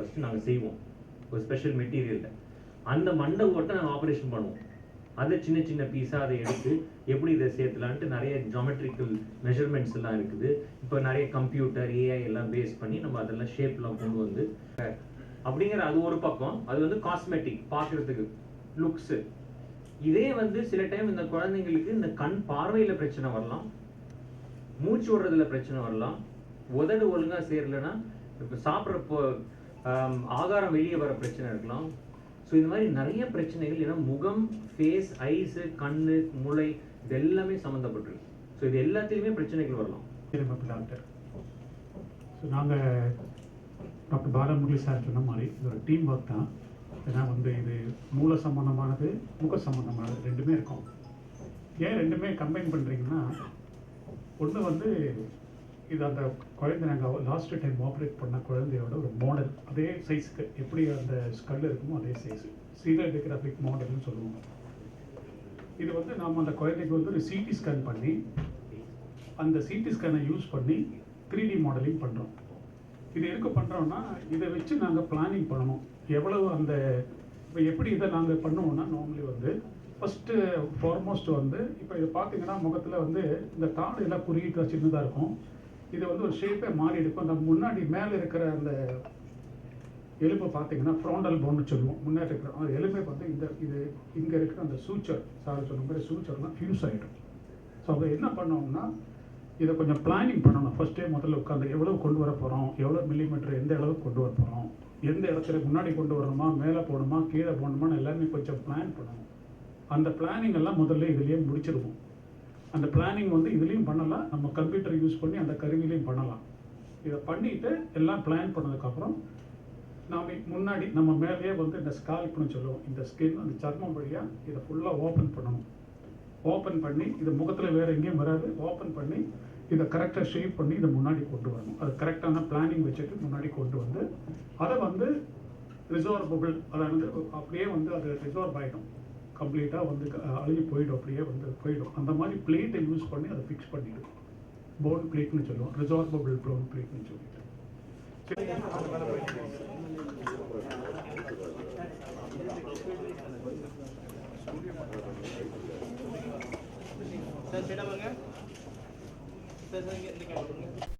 First நாங்கள் செய்வோம். ஒரு ஸ்பெஷல் மெட்டீரியலில் அந்த மண்டை ஓட்டை நாங்கள் ஆப்ரேஷன் பண்ணுவோம். அதை சின்ன சின்ன பீஸாக அதை எடுத்து எப்படி இதை சேர்த்துலான்ட்டு நிறைய ஜாமெட்ரிக்கல் மெஷர்மெண்ட்ஸ் எல்லாம் இருக்குது. இப்போ நிறைய கம்ப்யூட்டர் ஏஐ எல்லாம் பேஸ் பண்ணி நம்ம அதெல்லாம் ஷேப்லாம் கொண்டு வந்து அப்படிங்கிற அது ஒரு பக்கம். அது வந்து காஸ்மெட்டிக் பார்க்குறதுக்கு லுக்ஸு இதே வந்து சில டைம் இந்த குழந்தைங்களுக்கு இந்த கண் பார்வையில் பிரச்சனை வரலாம். மூச்சு விடுறதுல பிரச்சனை வரலாம். உதடு ஒழுங்கா சேரலைன்னா இப்போ சாப்பிட்றப்போ ஆகாரம் வெளியே வர பிரச்சனை இருக்கலாம். ஸோ இந்த மாதிரி நிறைய பிரச்சனைகள் ஏன்னா முகம் ஃபேஸ் ஐஸு கண்ணு முளை இது எல்லாமே சம்மந்தப்பட்டிருக்கு. ஸோ இது எல்லாத்துலேயுமே பிரச்சனைகள் வரலாம். டாக்டர் ஸோ நாங்கள் டாக்டர் பாலமுரளி சார் சொன்ன மாதிரி இது ஒரு டீம் ஒர்க் தான். ஏன்னா வந்து இது மூல சம்மந்தமானது முக சம்மந்தமானது ரெண்டுமே இருக்கும். ஏன் ரெண்டுமே கம்பைன் பண்ணுறீங்கன்னா ஒன்று வந்து இது அந்த குழந்தை நாங்கள் லாஸ்ட் டைம் ஆப்ரேட் பண்ண குழந்தையோட ஒரு மாடல் அதே சைஸ்க்கு எப்படி அந்த ஸ்கல் இருக்குமோ அதே சைஸு சீரோடிகிராஃபிக் மாடல்னு சொல்லுவோம். இது வந்து நாம் அந்த குழந்தைக்கு வந்து ஒரு சிடி ஸ்கேன் பண்ணி அந்த சிடி ஸ்கேனை யூஸ் பண்ணி த்ரீ டி மாடலிங் பண்ணுறோம் இது எதுக்கு பண்ணுறோம்னா இதை வச்சு நாங்கள் பிளானிங் பண்ணணும். எவ்வளவு அந்த இப்போ எப்படி இதை நாங்கள் பண்ணுவோம்னா நார்மலி வந்து ஃபஸ்ட்டு ஃபார்மோஸ்ட் வந்து இப்போ இதை பார்த்தீங்கன்னா முகத்தில் வந்து இந்த தாடு எல்லாம் குறுகிட்டு சின்னதாக இருக்கும். இது வந்து ஒரு ஷேப்பே மாறி இருக்கும் அந்த முன்னாடி மேலே இருக்கிற அந்த எலும்பு பார்த்தீங்கன்னா ஃப்ராண்டல் போன்னு சொல்லுவோம். முன்னாடி இருக்கிற அந்த எலும்பை பார்த்து இந்த இது இங்கே இருக்கிற அந்த சூச்சர் சார் சொன்ன மாதிரி சூச்சர்லாம் ஃபியூஸ் ஆகிடும் ஸோ அதை என்ன பண்ணோம்னா இதை கொஞ்சம் பிளானிங் பண்ணணும். ஃபஸ்ட்டே முதல்ல உட்காந்து எவ்வளோ கொண்டு வர போகிறோம் எவ்வளோ மில்லிமீட்டர் எந்த அளவுக்கு கொண்டு வர போகிறோம் எந்த இடத்துல முன்னாடி கொண்டு வரணுமா? மேலே போகணுமா? கீழே போகணுமான்னு எல்லாமே கொஞ்சம் பிளான் பண்ணணும். அந்த பிளானிங் எல்லாம் முதல்ல இதுலேயே முடிச்சிருவோம். அந்த பிளானிங் வந்து இதுலேயும் பண்ணலாம். நம்ம கம்ப்யூட்டர் யூஸ் பண்ணி அந்த கருவிலையும் பண்ணலாம். இதை பண்ணிவிட்டு எல்லாம் பிளான் பண்ணதுக்கப்புறம் நாம் முன்னாடி நம்ம மேலேயே வந்து இந்த ஸ்கால்ப்னு சொல்லுவோம். இந்த ஸ்கின் அந்த சர்மம் வழியாக இதை ஃபுல்லாக ஓப்பன் பண்ணணும். ஓப்பன் பண்ணி இது முகத்தில் வேறு எங்கேயும் வராது. ஓப்பன் பண்ணி இதை கரெக்டாக ஷேப் பண்ணி இதை முன்னாடி கொண்டு வரணும். அது கரெக்டான பிளானிங் வச்சுட்டு முன்னாடி கொண்டு வந்து அதை வந்து ரிசர்வபிள் அதாவது அப்படியே வந்து அது ரிசர்வ் ஆகிடும் கம்ப்ளீட்டாக வந்து அழுகி போயிடும். அப்படியே வந்து போயிடும். அந்த மாதிரி பிளேட்டை யூஸ் பண்ணி அதை ஃபிக்ஸ் பண்ணிடும் போன் பிளேட்னு சொல்லுவோம். ரிசார்பபிள் போன் பிளேட்னு சொல்லிட்டு. Sir sir sir